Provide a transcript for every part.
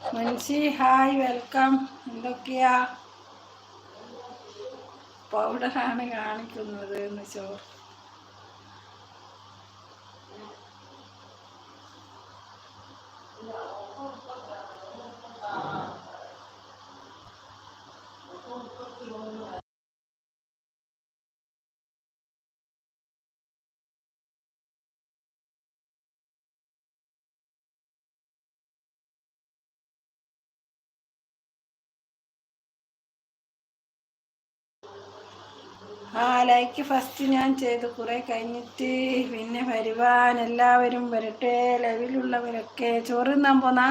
Munshi hi welcome. എന്തൊക്കെയാ? പൗഡറാണ് കാണിക്കുന്നത് എന്ന് ചോർ. ആ ലൈക്ക് ഫസ്റ്റ് ഞാൻ ചെയ്തു കുറെ കഴിഞ്ഞിട്ട് പിന്നെ വരുവാൻ എല്ലാവരും വരട്ടെ ലൈവിലുള്ളവരൊക്കെ ചോറ് തിന്നാൻ പോന്നാ?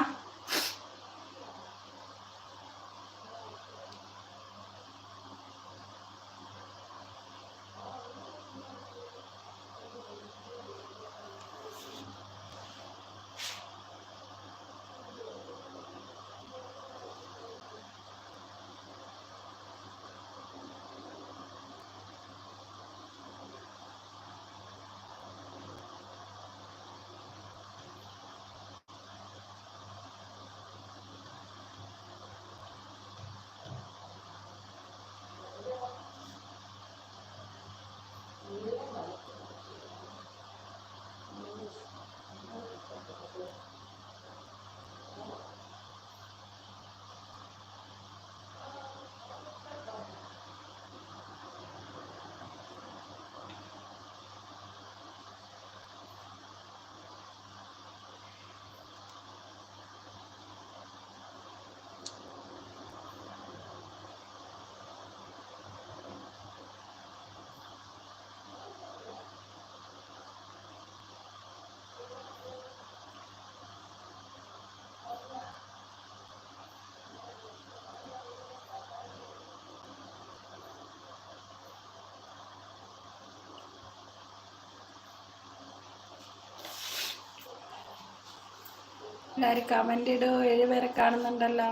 എല്ലാവരും കമന്റ് ഇടൂ. ഏഴുപേരെ കാണുന്നുണ്ടല്ലോ.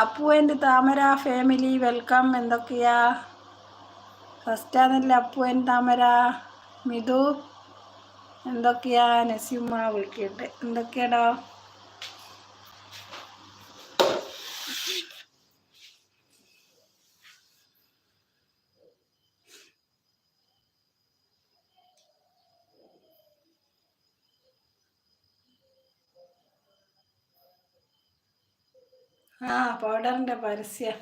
അപ്പു എന്റെ താമര ഫാമിലി വെൽക്കം എന്തൊക്കെയാ? ഫസ്റ്റാന്നല്ലേ അപ്പു ആൻഡ് താമര. മിതു എന്തൊക്കെയാ? നസീമ വിളിക്കട്ടെ എന്തൊക്കെയാടോ? ആ പൗഡറിന്റെ പരസ്യ.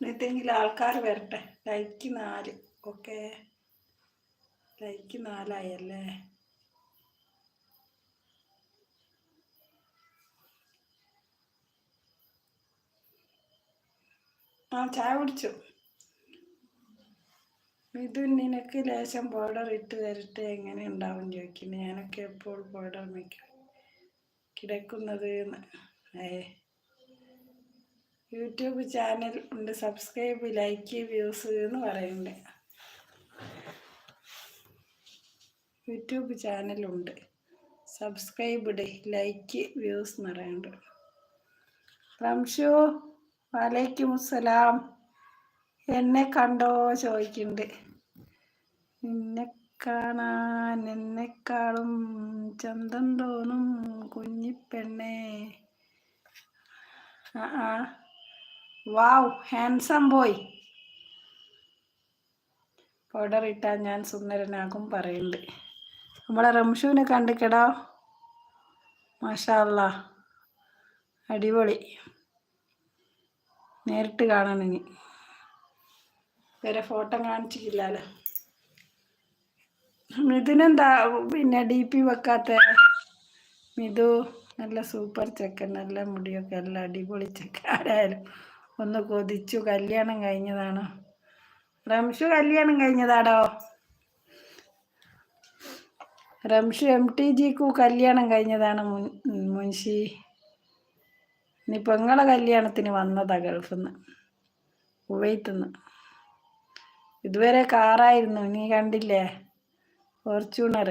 ഇതെങ്കിലും ആൾക്കാർ വരട്ടെ. ലൈക്ക് നാല് ഓക്കേ. ലൈക്ക് നാലായല്ലേ? ആ ചായ കുടിച്ചു? ഇത് നിനക്ക് ലേശം ബോർഡർ ഇട്ട് തരട്ടെ? എങ്ങനെ ഉണ്ടാവും ചോദിക്കുന്നു. ഞാനൊക്കെ എപ്പോൾ ബോർഡർ മിക്ക കിടക്കുന്നത് ഏ. യൂട്യൂബ് ചാനൽ ഉണ്ട്. സബ്സ്ക്രൈബ് ലൈക്ക് വ്യൂസ് എന്ന് പറയുന്നുണ്ട് യൂട്യൂബ് ചാനലുണ്ട്. സബ്സ്ക്രൈബ് ഇട് ലൈക്ക് വ്യൂസ് നിറയുണ്ട്. റംഷു വലൈക്കും അസ്സലാം. എന്നെ കണ്ടോ ചോദിക്കുന്നുണ്ട് നിന്നെ കാണാൻ എന്നെക്കാളും ചന്തം തോന്നും കുഞ്ഞിപ്പെണ്ണേ ആ വാവ് ഹാൻസം ബോയ്. പൗഡർ ഇട്ടാൽ ഞാൻ സുന്ദരനാകും പറയുന്നുണ്ട് നമ്മളെ റംഷുവിനെ കണ്ടിക്കടാ. മാഷാല്ല അടിപൊളി. നേരിട്ട് കാണണം ഇനി. വേറെ ഫോട്ടോ കാണിച്ചിട്ടില്ലല്ലോ. മിഥുനെന്താ പിന്നെ ഡി പി വെക്കാത്ത മിഥു? നല്ല സൂപ്പർ ചെക്കൻ നല്ല മുടിയൊക്കെ നല്ല അടിപൊളി ചെക്കൻ. ആരായാലും ഒന്ന് കൊതിച്ചു. കല്യാണം കഴിഞ്ഞതാണോ. റംഷു കല്യാണം കഴിഞ്ഞതാടോ? റംഷു എം ടി ജിക്കു കല്യാണം കഴിഞ്ഞതാണ് മുൻ മുൻഷി. ഇനി പെങ്ങളെ കല്യാണത്തിന് വന്നതാ ഗൾഫിൽ നിന്ന് കുവൈത്തിൽ നിന്ന് ഇതുവരെ കാറായിരുന്നു നീ കണ്ടില്ലേ? ഫോർച്യൂണർ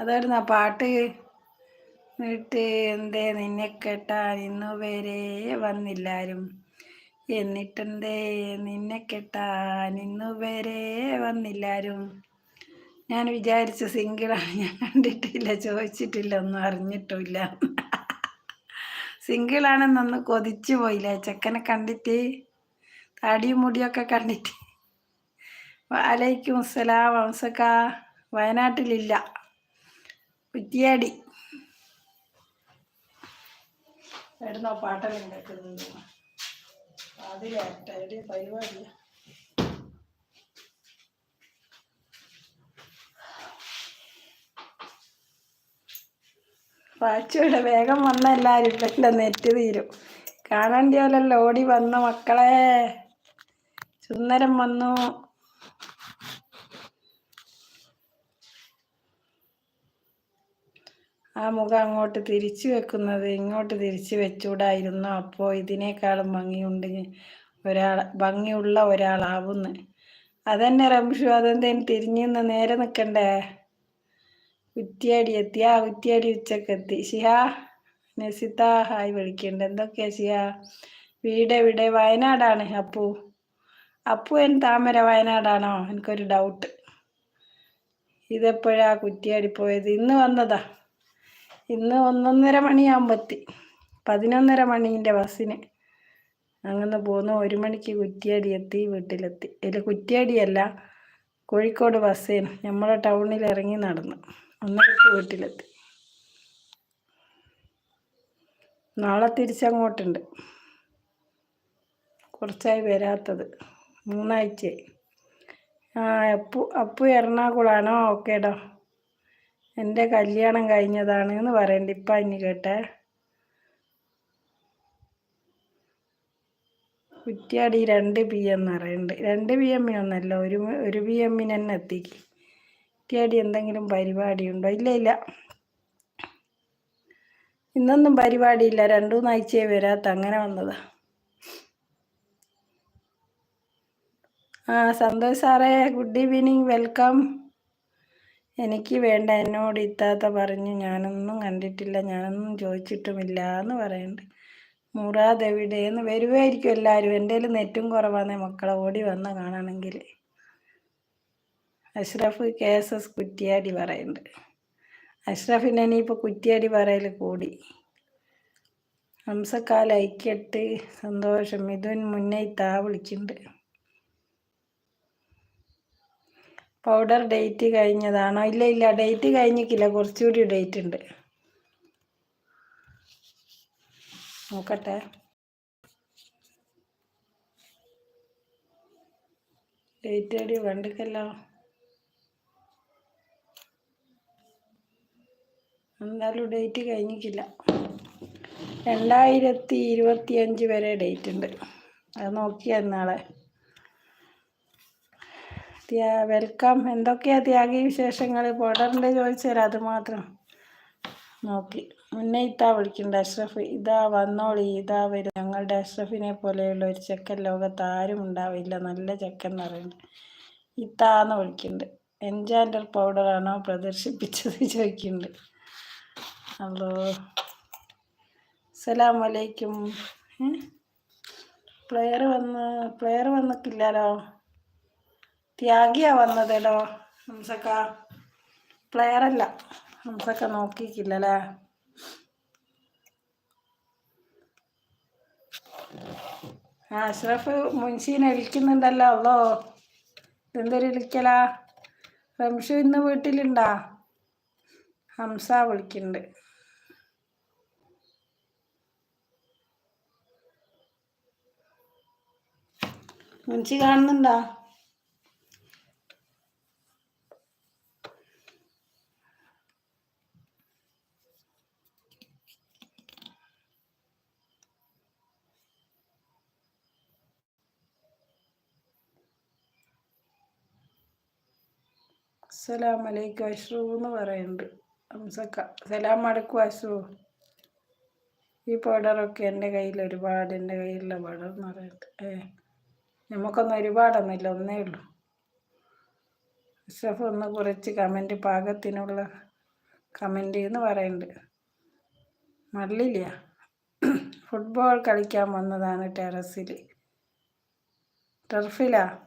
അതായിരുന്നു ആ പാട്ട്. എന്നിട്ട് എന്തേ നിന്നെ കെട്ടാൻ ഇന്നു വരെ വന്നില്ലാരും. എന്നിട്ടെന്തേ നിന്നെ കെട്ടാൻ ഇന്നു വരെ വന്നില്ലാരും. ഞാൻ വിചാരിച്ച സിംഗിളാണ് ഞാൻ കണ്ടിട്ടില്ല ചോദിച്ചിട്ടില്ല ഒന്നും അറിഞ്ഞിട്ടുമില്ല. സിംഗിളാണെന്നൊന്ന് കൊതിച്ചു പോയില്ല. ചെക്കനെ കണ്ടിട്ട് താടിയും മുടിയൊക്കെ കണ്ടിട്ട്. വാലൈക്കും അസ്സലാം വംസക്ക. വയനാട്ടിലില്ല. കുറ്റിയാടി. എവിടുന്നോ പാട്ടെല്ലാം കേൾക്കുന്നുണ്ട്. അതിലേട്ടെ പരിപാടിയാ. പാച്ചൂടെ വേഗം വന്ന എല്ലാവരും ഇപ്പം നെറ്റ് തീരും. കാണേണ്ടിയോലല്ലോ ഓടി വന്ന മക്കളെ. സുന്ദരം വന്നു. ആ മുഖം അങ്ങോട്ട് തിരിച്ചു വെക്കുന്നത് ഇങ്ങോട്ട് തിരിച്ചു വെച്ചൂടായിരുന്നു. അപ്പോൾ ഇതിനേക്കാളും ഭംഗിയുണ്ട് ഒരാൾ ഭംഗിയുള്ള ഒരാളാവുന്നു. അതന്നെ റംഷു അതെന്തേലും തിരിഞ്ഞു നിന്ന് നേരെ നിൽക്കണ്ടേ കുറ്റിയാടി എത്തി. ആ കുറ്റിയാടി ഉച്ചക്കെത്തി ഷിഹാ നസിത ഹായ് വിളിക്കുന്നുണ്ട് എന്തൊക്കെയാ ഷിഹാ വീട് എവിടെ? വയനാടാണ് അപ്പു. അപ്പു എൻ താമര വയനാടാണോ? എനിക്കൊരു ഡൗട്ട് ഇതെപ്പോഴാ കുറ്റിയാടി പോയത്? ഇന്ന് വന്നതാ. ഇന്ന് ഒന്നൊന്നര മണിയാകുമ്പോൾ എത്തി പതിനൊന്നര മണീന്റെ ബസ്സിന്. അങ്ങനെ പോന്നു ഒരു മണിക്ക് കുറ്റിയാടി എത്തി വീട്ടിലെത്തി. ഇതിൽ കുറ്റിയാടിയല്ല കോഴിക്കോട് ബസ്സേന് നമ്മളെ ടൗണിൽ ഇറങ്ങി നടന്നു. ഒന്നരക്ക് വീട്ടിലെത്തി. നാളെ തിരിച്ചങ്ങോട്ടുണ്ട്. കുറച്ചായി വരാത്തത്. മൂന്നാഴ്ചയായി. ആ അപ്പു അപ്പു എറണാകുളമാണോ ഓക്കേടോ. എന്റെ കല്യാണം കഴിഞ്ഞതാണ് എന്ന് പറയണ്ട. ഇപ്പം ഇനി കേട്ടെ. കുറ്റിയാടി രണ്ട് പി എം എന്ന് പറയുന്നുണ്ട് രണ്ട് പി എമ്മിനൊന്നല്ല ഒരു ഒരു പി എമ്മിന് തന്നെ എത്തിക്ക്. കുറ്റിയാടി എന്തെങ്കിലും പരിപാടി ഉണ്ടോ ഇല്ല ഇല്ല. ഇന്നൊന്നും പരിപാടിയില്ല. രണ്ടു മൂന്നാഴ്ചയെ വരാത്ത അങ്ങനെ വന്നതാ. ആ സന്തോഷ് സാറേ ഗുഡ് ഈവനിങ്. വെൽക്കം. എനിക്ക് വേണ്ട എന്നോട് ഇത്താത്ത പറഞ്ഞു ഞാനൊന്നും കണ്ടിട്ടില്ല ഞാനൊന്നും ചോദിച്ചിട്ടുമില്ല എന്ന് പറയുന്നുണ്ട് മുറാദ് എവിടെയെന്ന് വരുവായിരിക്കും എല്ലാവരും. എന്റെ നെറ്റും കുറവാണ് മക്കളെ ഓടി വന്ന കാണണമെങ്കിൽ. Ashraf K S S Kuttiyadi പറയുന്നുണ്ട് അഷ്റഫിനെ ഇനിയിപ്പോൾ കുറ്റിയാടി പറയൽ കൂടി. ഹംസക്കാൽ ഐക്യട്ട് സന്തോഷം. മിഥുൻ മുന്നേ താ വിളിക്കുന്നുണ്ട് പൗഡർ ഡേറ്റ് കഴിഞ്ഞതാണോ? ഇല്ല ഇല്ല ഡേറ്റ് കഴിഞ്ഞിട്ടില്ല. കുറച്ചുകൂടി ഡേറ്റ് ഉണ്ട്. നോക്കട്ടെ. ഡേറ്റ് അടി കണ്ടിക്കല്ലോ എന്തായാലും ഡേറ്റ് കഴിഞ്ഞിട്ടില്ല. രണ്ടായിരത്തി ഇരുപത്തി അഞ്ച് വരെ ഡേറ്റ് ഉണ്ട്. അത് നോക്കിയാൽ നാളെ വെൽക്കം എന്തൊക്കെയാ ത്യാഗി വിശേഷങ്ങൾ ബോർഡറിന്റെ ചോദിച്ചാൽ അത് മാത്രം. നോക്കി. മുന്നേ ഇത്താ വിളിക്കണ്ട അഷ്റഫ്. ഇതാ വന്നോളി ഇതാ വരും. ഞങ്ങളുടെ അഷ്റഫിനെ പോലെയുള്ള ഒരു ചെക്കൻ ലോകത്ത് ആരും ഉണ്ടാവില്ല. നല്ല ചെക്കൻ എന്ന് പറയുന്നുണ്ട്. ഇത്താന്ന് വിളിക്കുന്നുണ്ട്. എൻജാൻഡർ പൗഡറാണോ പ്രദർശിപ്പിച്ചത് ചോദിക്കുന്നുണ്ട്. ഹലോ അസ്സലാമലൈക്കും പ്ലെയർ വന്ന് പ്ലെയർ വന്നിട്ടില്ലല്ലോ? ത്യാഗിയാ വന്നതേടോ? ഹംസക്ക. പ്ലെയറല്ല. ഹംസക്ക നോക്കിക്കില്ലല്ലേ ആ അഷ്റഫ് മുൻഷീനെ വിളിക്കുന്നുണ്ടല്ലോ. അല്ലോ എന്തൊരു വിളിക്കലാ? റംഷു ഇന്ന് വീട്ടിലുണ്ടാ? ഹംസ വിളിക്കുന്നുണ്ട്. മുൻഷി കാണുന്നുണ്ടോ? അസ്സലാം അലൈക്കും എന്ന് പറയുന്നുണ്ട്. ഹംസക്ക സലാം അടക്കും ഈ പൗഡറൊക്കെ എന്റെ കയ്യിൽ ഒരുപാട് എന്റെ കയ്യിലുള്ള പൗഡർ എന്ന് പറയുന്നത്. ഏ നമുക്കൊന്നും ഒരുപാടൊന്നുമില്ല ഒന്നേ ഉള്ളൂ. അഷ്റഫ് ഒന്ന് കുറച്ച് കമന്റ് പാകത്തിനുള്ള കമന്റ് എന്ന് പറയുന്നുണ്ട്. മള്ളില്ല ഫുട്ബോൾ കളിക്കാൻ വന്നതാണ് ടെറസിൽ. ടെർഫിലാ?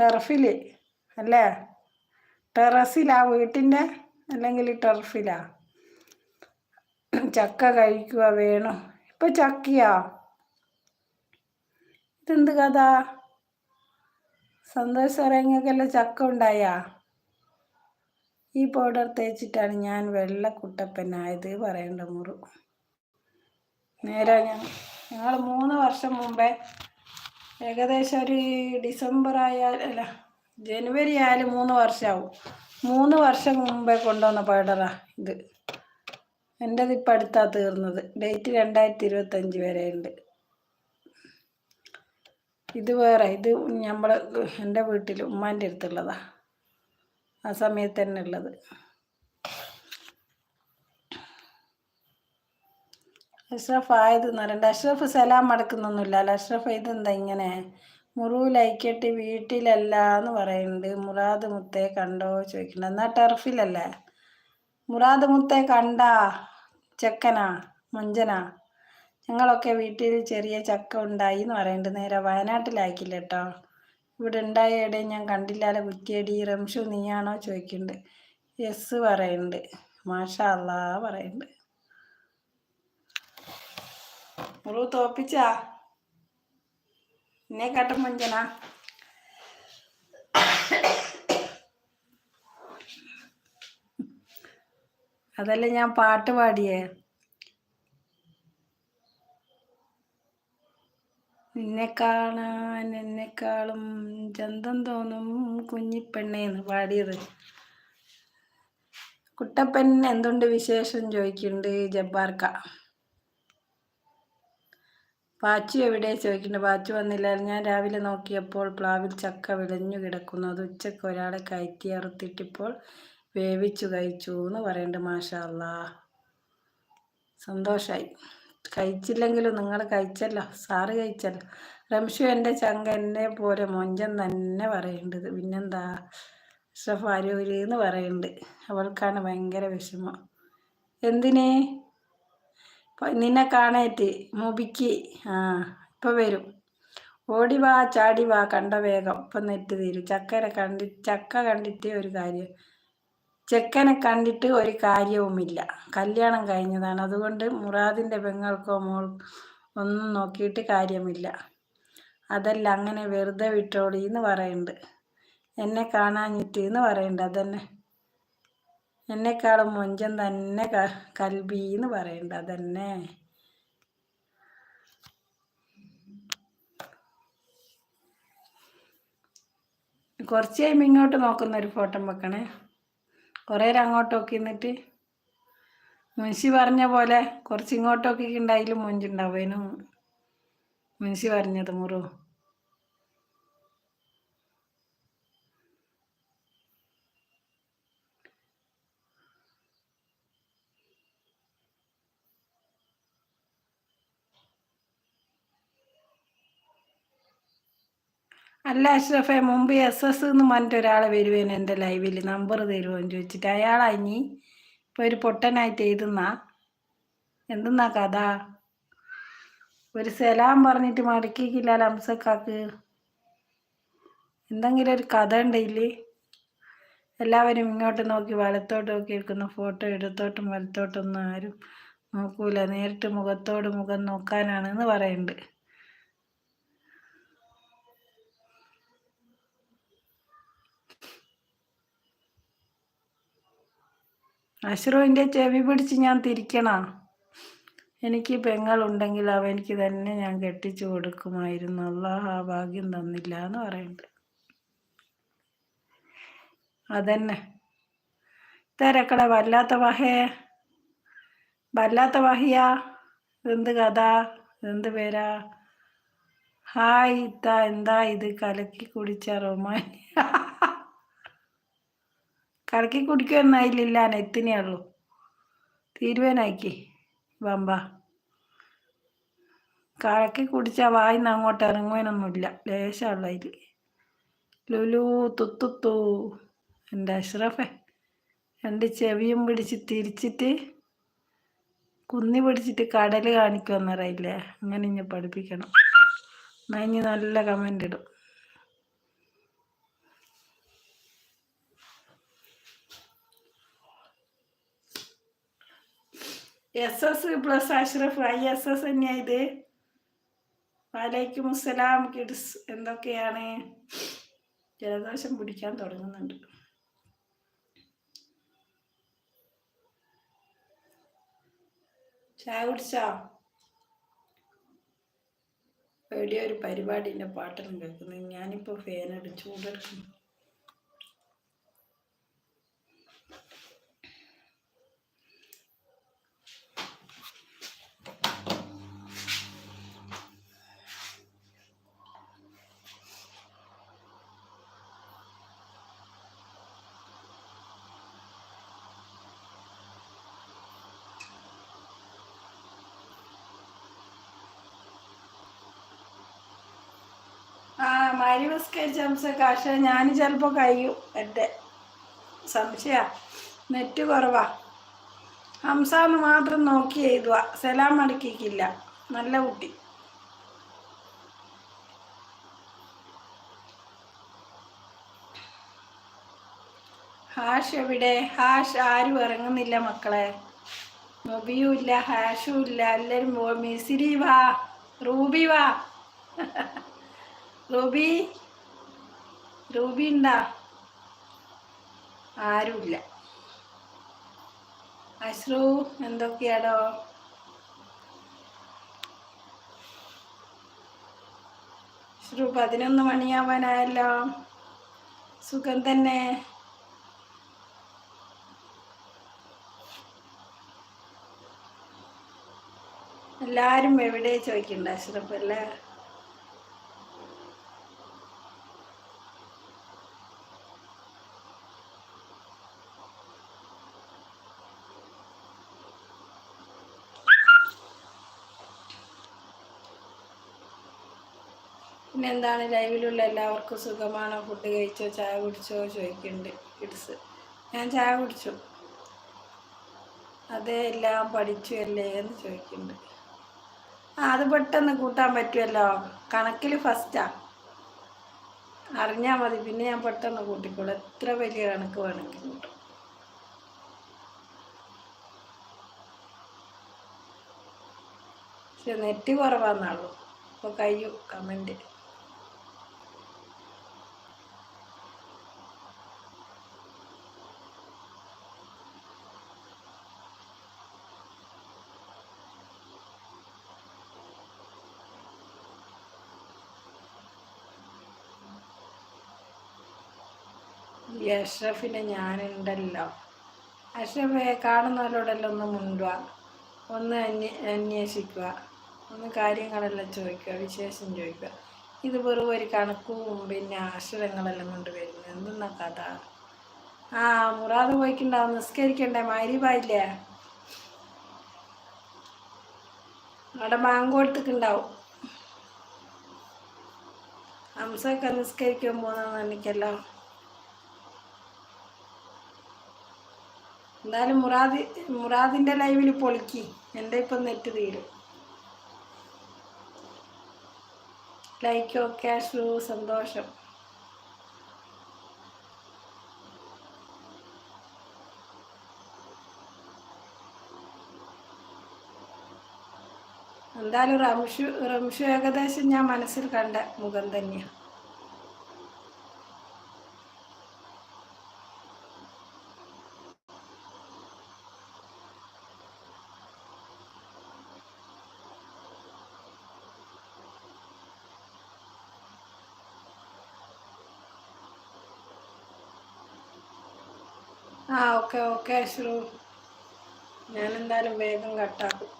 ടെർഫിൽ അല്ലേ? ടെറസിലാ വീട്ടിന്റെ അല്ലെങ്കിൽ ടെറഫിലാ ചക്ക കഴിക്കുക വേണോ? ഇപ്പൊ ചക്കയാ? ഇതെന്ത് കഥ? സന്തോഷ് ചക്ക ഉണ്ടായാ? ഈ പൗഡർ തേച്ചിട്ടാണ് ഞാൻ വെള്ളക്കുട്ടപ്പനായത് പറയേണ്ട മുറു. നേരെ ഞാൻ. ഞങ്ങൾ മൂന്ന് വർഷം മുമ്പേ ഏകദേശം ഒരു ഡിസംബർ ആയാൽ അല്ല ജനുവരി ആയാലും മൂന്ന് വർഷമാവും മൂന്ന് വർഷം മുമ്പേ കൊണ്ടുവന്ന പൗഡറാ ഇത്. എന്റെത് ഇപ്പം അടുത്താണ് തീർന്നത്. ഡേറ്റ് രണ്ടായിരത്തി ഇരുപത്തഞ്ച് വരെ ഉണ്ട് ഇത് വേറെ ഇത് നമ്മൾ എന്റെ വീട്ടിൽ ഉമ്മാന്റെ അടുത്തുള്ളതാ. ആ സമയത്ത് തന്നെ ഉള്ളത്. അഷ്റഫ് ആയത് എന്ന് പറയണ്ട. അഷ്റഫ് സലാം അടക്കുന്നൊന്നുമില്ല. അഷ്റഫ് ഇതെന്താ ഇങ്ങനെ മുറു ലൈക്കട്ടി വീട്ടിലല്ല എന്ന് പറയുന്നുണ്ട് മുറാദ് മുത്തെ കണ്ടോ ചോദിക്കുന്നുണ്ട് എന്നാ ടെർഫിലല്ലേ? മുറാദ് മുത്തെ കണ്ടാ? ചെക്കനാ? മുഞ്ചനാ? ഞങ്ങളൊക്കെ വീട്ടിൽ ചെറിയ ചക്ക ഉണ്ടായി എന്ന് പറയുന്നുണ്ട് നേരെ വയനാട്ടിലാക്കില്ല കേട്ടോ ഇവിടെ ഉണ്ടായ ഇടയിൽ ഞാൻ കണ്ടില്ലാലെ കുറ്റിയടി റംഷു നീയാണോ ചോദിക്കുന്നുണ്ട് യെസ് പറയുന്നുണ്ട് മാഷാ പറയുന്നുണ്ട് മുറു തോപ്പിച്ചാ? എന്നെ കാട്ടും മഞ്ചന അതല്ല ഞാൻ പാട്ട് പാടിയേ? നിന്നെ കാണാൻ എന്നെക്കാളും ചന്തം തോന്നും കുഞ്ഞിപ്പെണ്ണേന്ന് പാടിയത്. കുട്ടപ്പൻ എന്തുണ്ട് വിശേഷം ചോദിക്കുന്നുണ്ട് ജബ്ബാർക്ക. പാച്ചു എവിടെ? ചോദിക്കുന്നുണ്ട് പാച്ചു വന്നില്ലായിരുന്നു. ഞാൻ രാവിലെ നോക്കിയപ്പോൾ പ്ലാവിൽ ചക്ക വിളഞ്ഞു കിടക്കുന്നു. അത് ഉച്ചയ്ക്ക് ഒരാളെ കയറ്റി അറുത്തിട്ടിപ്പോൾ വേവിച്ചു കഴിച്ചു എന്ന് പറയുന്നുണ്ട് മാഷാ അല്ലാ സന്തോഷമായി കഴിച്ചില്ലെങ്കിലും നിങ്ങൾ കഴിച്ചല്ലോ. സാറ് കഴിച്ചല്ലോ. റംഷു എന്റെ ചങ്ക എന്നെ പോലെ മൊഞ്ചൻ തന്നെ പറയേണ്ടത്. പിന്നെന്താ? അഷ്റഫ് എന്ന് പറയുന്നുണ്ട് അവൾക്കാണ് ഭയങ്കര വിഷമം. എന്തിനേ? നിന്നെ കാണേറ്റ് മുബിക്ക്. ആ ഇപ്പം വരും. ഓടി വാ ചാടി വാ കണ്ട വേഗം. ഇപ്പം നെറ്റ് തീരും. ചക്കനെ കണ്ടി ചക്ക കണ്ടിട്ട് ഒരു കാര്യം. ചെക്കനെ കണ്ടിട്ട് ഒരു കാര്യവുമില്ല. കല്യാണം കഴിഞ്ഞതാണ്. അതുകൊണ്ട് മുറാദിന്റെ പെങ്ങൾക്കോ മോൾ ഒന്നും നോക്കിയിട്ട് കാര്യമില്ല. അതല്ല അങ്ങനെ വെറുതെ വിട്ടോളി എന്ന് പറയുന്നുണ്ട് എന്നെ കാണാഞ്ഞിട്ട് എന്ന് പറയുന്നുണ്ട് അതന്നെ. എന്നെക്കാളും മുഞ്ചൻ തന്നെ കൽബി എന്ന് പറയണ്ട അതന്നെ. കുറച്ച് കഴിയുമ്പോൾ ഇങ്ങോട്ട് നോക്കുന്ന ഒരു ഫോട്ടോ വെക്കണേ. കുറേ നേരം അങ്ങോട്ട് നോക്കി നിന്നിട്ട് മുൻഷി പറഞ്ഞ പോലെ കുറച്ച് ഇങ്ങോട്ടൊക്കെ ഉണ്ടായാലും അതിനും മുൻഷി പറഞ്ഞത് മുറു. അല്ല അഷ്റഫെ മുമ്പ് എസ് എസ് എന്ന് പറഞ്ഞിട്ട് ഒരാൾ വരുവേന് എന്റെ ലൈവിൽ നമ്പർ തരുമോന്ന് ചോദിച്ചിട്ട്. അയാളാഞ്ഞി ഇപ്പോൾ ഒരു പൊട്ടനായിട്ട് എഴുതുന്ന. എന്തെന്നാ കഥ? ഒരു സലാം പറഞ്ഞിട്ട് മടക്കിക്കില്ല ലംസക്കാക്ക്. എന്തെങ്കിലും ഒരു കഥ ഉണ്ടെങ്കിൽ എല്ലാവരും ഇങ്ങോട്ട് നോക്കി വലത്തോട്ട് നോക്കി എടുക്കുന്ന. ഫോട്ടോ ഇടത്തോട്ടും വലത്തോട്ടൊന്നും ആരും നോക്കൂല. നേരിട്ട് മുഖത്തോട് മുഖം നോക്കാനാണെന്ന് പറയുന്നുണ്ട്. അശ്രുവിന്റെ ചെവി പിടിച്ച് ഞാൻ തിരിക്കണ. എനിക്ക് പെങ്ങളുണ്ടെങ്കിൽ അവനിക്ക് തന്നെ ഞാൻ കെട്ടിച്ചു കൊടുക്കുമായിരുന്നു. അള്ളാഹ് ആ ഭാഗ്യം തന്നില്ല എന്ന് പറയുന്നുണ്ട്. അതന്നെ. തിരക്കട വല്ലാത്ത വഹേ. വല്ലാത്ത വഹിയ. എന്ത് കഥ? എന്ത് പേരാ? ഹായ് ഇത്ത. എന്താ ഇത്? കലക്കി കുടിച്ച റൊമാൻ കുടിക്കുക എന്നായില്ല നെത്തിനേ ഉള്ളൂ. തീരുവേനാക്കി വമ്പ. കറക്കി കുടിച്ചാൽ വായിന്ന് അങ്ങോട്ട് ഇറങ്ങുവാനൊന്നുമില്ല. ലേശമുള്ള അതിൽ ലുലു തുത്തുത്തു എന്റെ അഷ്റഫെ. രണ്ട് ചെവിയും പിടിച്ച് തിരിച്ചിട്ട് കുന്നി പിടിച്ചിട്ട് കടൽ കാണിക്കുമെന്നറിയില്ലേ അങ്ങനെ ഇനി പഠിപ്പിക്കണം. നഞ്ഞ് നല്ല കമന്റ് ഇടും. S S plus Ashraf I S S തന്നെയാ ഇത്. വലൈക്കും അസ്സലാം കിഡ്സ്. എന്തൊക്കെയാണ്? ജലദോഷം പിടിക്കാൻ തുടങ്ങുന്നുണ്ട്. ചായ കുടിച്ചോ? എവിടെയോ ഒരു പരിപാടിന്റെ പാട്ടെല്ലാം കേൾക്കുന്നത് ഞാനിപ്പോൾ ഫാനടിച്ച് ചൂടെടുക്കുന്നു ആ മരിവസ്കരിച്ച അംശമൊക്കെ പക്ഷെ ഞാൻ ചിലപ്പോൾ കഴിയും. എന്റെ സംശയ. നെറ്റ് കുറവാ. ഹംസാന്ന് മാത്രം നോക്കി എഴുതുക. സലാം മടക്കിക്കില്ല നല്ല കുട്ടി. ഹാഷ് എവിടെ? ഹാഷ് ആരും ഇറങ്ങുന്നില്ല മക്കളെ. മൊബിയും ഇല്ല ഹാഷും ഇല്ല. എല്ലാവരും മിസിരി വാ. റൂബി വാ. റൂബി റൂബി ഉണ്ടാ ആരുമില്ല അശ്രു എന്തൊക്കെയാടോ? അശ്രു പതിനൊന്ന് മണിയാവാനായല്ലോ. സുഖം തന്നെ. എല്ലാരും എവിടെ ചോദിക്കണ്ട അഷ്റഫ് പിന്നെ എന്താണ് ലൈവിലുള്ള എല്ലാവർക്കും സുഖമാണോ? ഫുഡ് കഴിച്ചോ? ചായ കുടിച്ചോ? ചോദിക്കുന്നുണ്ട് കിഡ്സ് ഞാൻ ചായ കുടിച്ചു. അതേ എല്ലാം പഠിച്ചു അല്ലേ എന്ന് ചോദിക്കുന്നുണ്ട് ആ അത് പെട്ടെന്ന് കൂട്ടാൻ പറ്റുമല്ലോ? കണക്കിൽ ഫസ്റ്റാ അറിഞ്ഞാൽ മതി. പിന്നെ ഞാൻ പെട്ടെന്ന് കൂട്ടിക്കോളൂ. എത്ര വലിയ കണക്ക് വേണമെങ്കിൽ കൂട്ടും. പക്ഷെ നെറ്റ് കുറവാന്നാളൂ അപ്പോൾ കഴിയൂ കമന്റ് ഈ അഷ്റഫിനെ ഞാനുണ്ടല്ലോ. അഷ്റഫെ കാണുന്നവരോടെല്ലാം ഒന്ന് മുണ്ടുക ഒന്ന് അന്വേ അന്വേഷിക്കുക ഒന്ന് കാര്യങ്ങളെല്ലാം ചോദിക്കുക വിശേഷം ചോദിക്കുക ഇത് വെറും ഒരു കണക്കും പിന്നെ അക്ഷരങ്ങളെല്ലാം കൊണ്ട് വരുന്നത് എന്തെന്നാ കഥ? ആ മുറാദ് പോയിക്കുണ്ടാവും നിസ്കരിക്കണ്ടേ? മാരിബായില്ലേ? അവിടെ മാങ്കോട്ടത്തുണ്ടാവും ഹംസൊക്കെ നിസ്കരിക്കാൻ പോകുന്നതെന്ന് എനിക്കല്ലോ എന്തായാലും മുറാദി മുറാദിന്റെ ലൈവിൽ പൊളിക്കി. എന്റെ ഇപ്പം നെറ്റ് തീരും. ലൈക്ക് ഓക്കെ ഷു സന്തോഷം. എന്തായാലും റംഷു റംഷു ഏകദേശം ഞാൻ മനസ്സിൽ കണ്ട മുഖം തന്നെയാണ് ആ ഓക്കെ ഓക്കെ അശ്രു. ഞാൻ എന്തായാലും വേഗം കട്ടാക്കും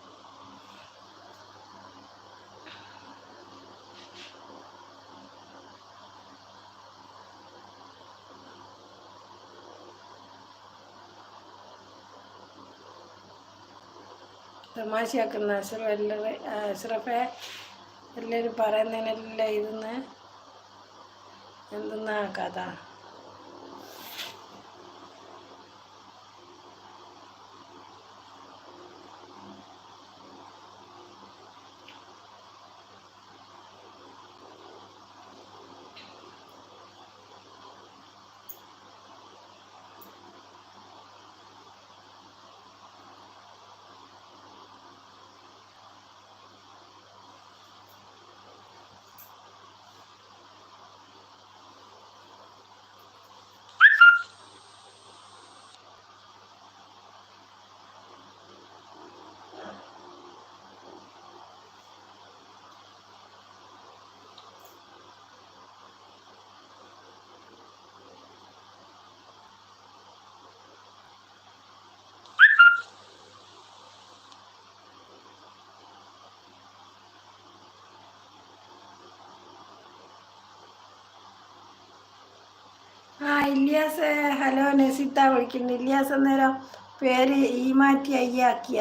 തമാശയാക്കുന്ന അശ്രു എല്ലാവരും അശ്രഫെ എല്ലാവരും പറയുന്നതിനെല്ലാം ഇരുന്ന് എന്തെന്നാ കഥ? ആ ഇല്യാസ് ഹലോ നസിത്ത വിളിക്കുന്നു. ഇല്യാസ് അന്നേരം പേര് ഈ മാറ്റി അയ്യാക്കിയ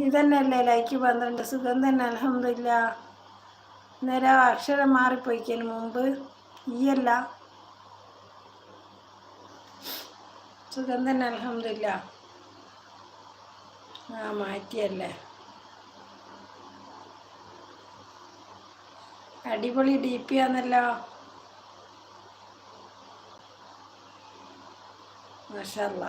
ഇതന്നെയല്ലേ ലൈക്ക് പന്ത്രണ്ട്. സുഖം തന്നെ അലഹമില്ല അന്നേരം അക്ഷരം മാറിപ്പോയിക്കതിന് മുമ്പ്. ഈയല്ല. സുഖം തന്നെ അലഹമില്ല ആ മാറ്റിയല്ലേ. അടിപൊളി ഡി പി ആണല്ലോ. മാഷല്ല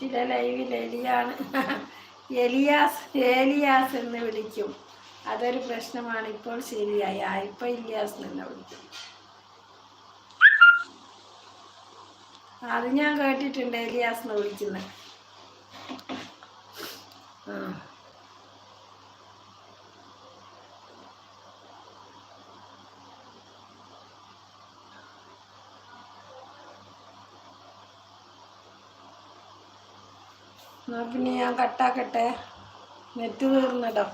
ചില ലൈവിൽ എലിയാണ്. എലിയാസ് ഏലിയാസ് എന്ന് വിളിക്കും. അതൊരു പ്രശ്നമാണ്. ഇപ്പോൾ ശരിയായി. ആ ഇപ്പൊ ഇലിയാസ് എന്ന് വിളിക്കും. അത് ഞാൻ കേട്ടിട്ടുണ്ട് എലിയാസ് എന്ന് വിളിക്കുന്നത്. എന്നാ പിന്നെ ഞാൻ കട്ടാക്കട്ടെ? നെറ്റ് തീർന്നടോ